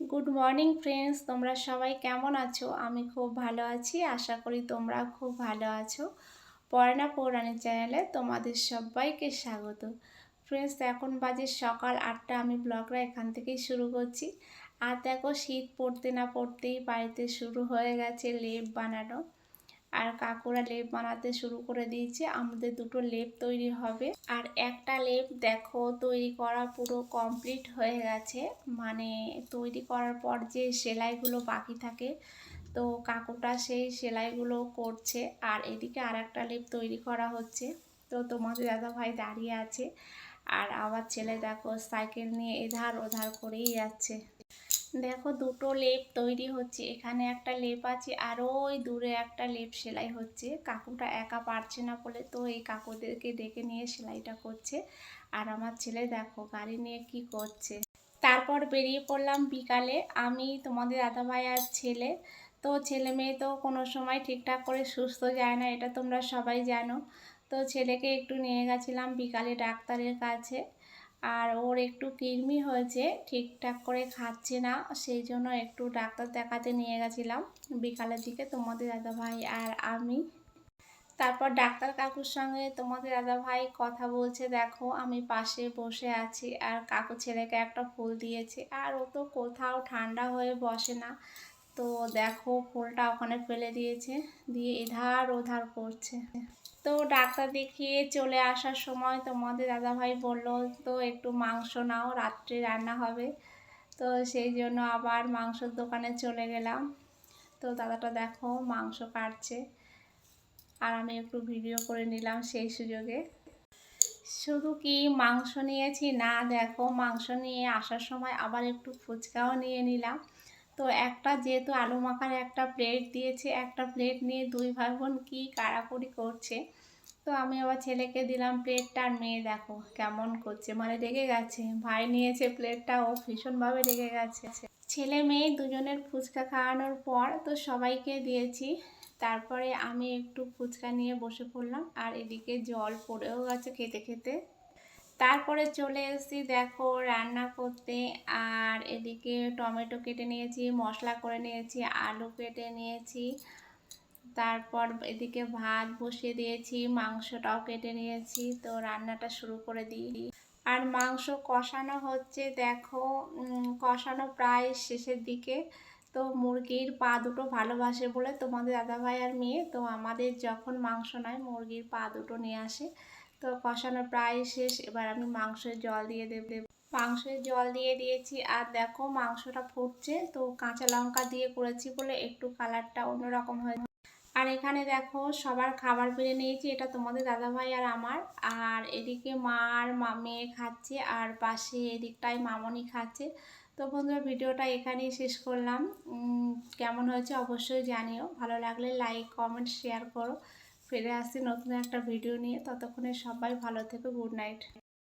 Good morning friends তোমরা সবাই কেমন আছো? আমি খুব ভালো আছি। আশা করি তোমরা খুব ভালো আছো। পড়ানা পৌরাণিক চ্যানেলে তোমাদের সবাইকে স্বাগত। ফ্রেন্ডস এখন বাজে সকাল আটটা। আমি ব্লগরা এখান থেকেই শুরু করছি। আর দেখো, শীত পড়তে না পড়তেই বাড়িতে শুরু হয়ে গেছে লেপ বানানো। আর কাকুরা লেপ বানাতে শুরু করে দিয়েছে। আমাদের দুটো লেপ তৈরি হবে। আর একটা লেপ দেখো তৈরি করা পুরো কমপ্লিট হয়ে গেছে। মানে তৈরি করার পর যে সেলাইগুলো বাকি থাকে, তো কাকুটা সেই সেলাইগুলো করছে। আর এদিকে আর একটা লেপ তৈরি করা হচ্ছে। তো তোমাদের দাদা ভাই দাঁড়িয়ে আছে। আর আবার ছেলে দেখো সাইকেল নিয়ে এধার ওধার করেই যাচ্ছে। দেখো দুটো লেপ তৈরি হচ্ছে। এখানে একটা লেপ আছে আর ওই দূরে একটা লেপ সেলাই হচ্ছে। কাকুটা একা পারছে না বলে তো এই কাকুদেরকে ডেকে নিয়ে সেলাইটা করছে। আর আমার ছেলে দেখো গাড়ি নিয়ে কি করছে। তারপর বেরিয়ে পড়লাম বিকালে। আমি, তোমাদের দাদাভাই আর ছেলে। তো ছেলে মেয়ে তো কোনো সময় ঠিকঠাক করে সুস্থ যায় না, এটা তোমরা সবাই জানো। তো ছেলেকে একটু নিয়ে গেছিলাম বিকালে ডাক্তারের কাছে। আর ওর একটু কৃমি হয়েছে, ঠিকঠাক করে খাচ্ছে না, সেই জন্য একটু ডাক্তার দেখাতে নিয়ে গেছিলাম। বিকালের দিকে তোমাদের দাদাভাই আর আমি। তারপর ডাক্তার কাকুর সঙ্গে তোমাদের দাদাভাই কথা বলছে, দেখো আমি পাশে বসে আছি, আর কাকু ছেলেকে একটা ফুল দিয়েছে, আর ও তো কোথাও ঠান্ডা হয়ে বসে না। তো দেখো ফুলটা ওখানে ফেলে দিয়েছে, দিয়ে এধার ওধার করছে। তো ডাক্তার দেখিয়ে চলে আসার সময় তোমাদের দাদাভাই বলল, তো একটু মাংস নাও, রাত্রে রান্না হবে। তো সেই জন্য আবার মাংসর দোকানে চলে গেলাম। তো দাদাটা দেখো মাংস কাটছে, আর আমি একটু ভিডিও করে নিলাম সেই সুযোগে। শুধু কি মাংস নিয়েছি না, দেখো মাংস নিয়ে আসার সময় আবার একটু ফুচকাও নিয়ে নিলাম। তো একটা যেহেতু আলু মাখার একটা প্লেট দিয়েছে, একটা প্লেট নিয়ে দুই ভাই বোন কী কাড়াকুড়ি করছে। তো আমি আবার ছেলেকে দিলাম প্লেটটা আর মেয়ে দেখো কেমন করছে। মানে রেগে গেছে। ভাই নিয়েছে প্লেটটা ও ভীষণভাবে রেগে গেছে। ছেলে মেয়ে দুজনের ফুচকা খাওয়ানোর পর তো সবাইকে দিয়েছি। তারপরে আমি একটু ফুচকা নিয়ে বসে পড়লাম, আর এদিকে জল পড়েও গেছে খেতে খেতে। তারপরে চলে এসেছি দেখো রান্না করতে। আর এদিকে টমেটো কেটে নিয়েছি, মশলা করে নিয়েছি, আলু কেটে নিয়েছি। তারপর এদিকে ভাত বসিয়ে দিয়েছি, মাংসটাও কেটে নিয়েছি। তো রান্নাটা শুরু করে দিই। আর মাংস কষানো হচ্ছে দেখো কষানো প্রায় শেষের দিকে। তো মুরগির পা দুটো ভালোবাসে বলে তোমাদের দাদাভাই আর মেয়ে। তো আমাদের যখন মাংস নয়, মুরগির পা দুটো নিয়ে আসে। তো কষানো প্রায় শেষ। এবার আমি মাংসের জল দিয়ে দেব মাংসের জল দিয়ে দিয়েছি আর দেখো মাংসটা ফুটছে। তো কাঁচা লঙ্কা দিয়ে করেছি বলে একটু কালারটা অন্যরকম হয়ে আর এখানে দেখো সবার খাবার বেড়ে নিয়েছি। এটা তোমাদের দাদাভাই আর আমার। আর এদিকে মা আর মেয়ে খাচ্ছে আর পাশে এদিকটায় মামনি খাচ্ছে। তো বন্ধুরা, ভিডিওটা এখানেই শেষ করলাম। কেমন হয়েছে অবশ্যই জানিও। ভালো লাগলে লাইক কমেন্ট শেয়ার করো। ফিরে আসছি নতুন একটা ভিডিও নিয়ে ততক্ষণে সবাই ভালো থেকো গুড নাইট।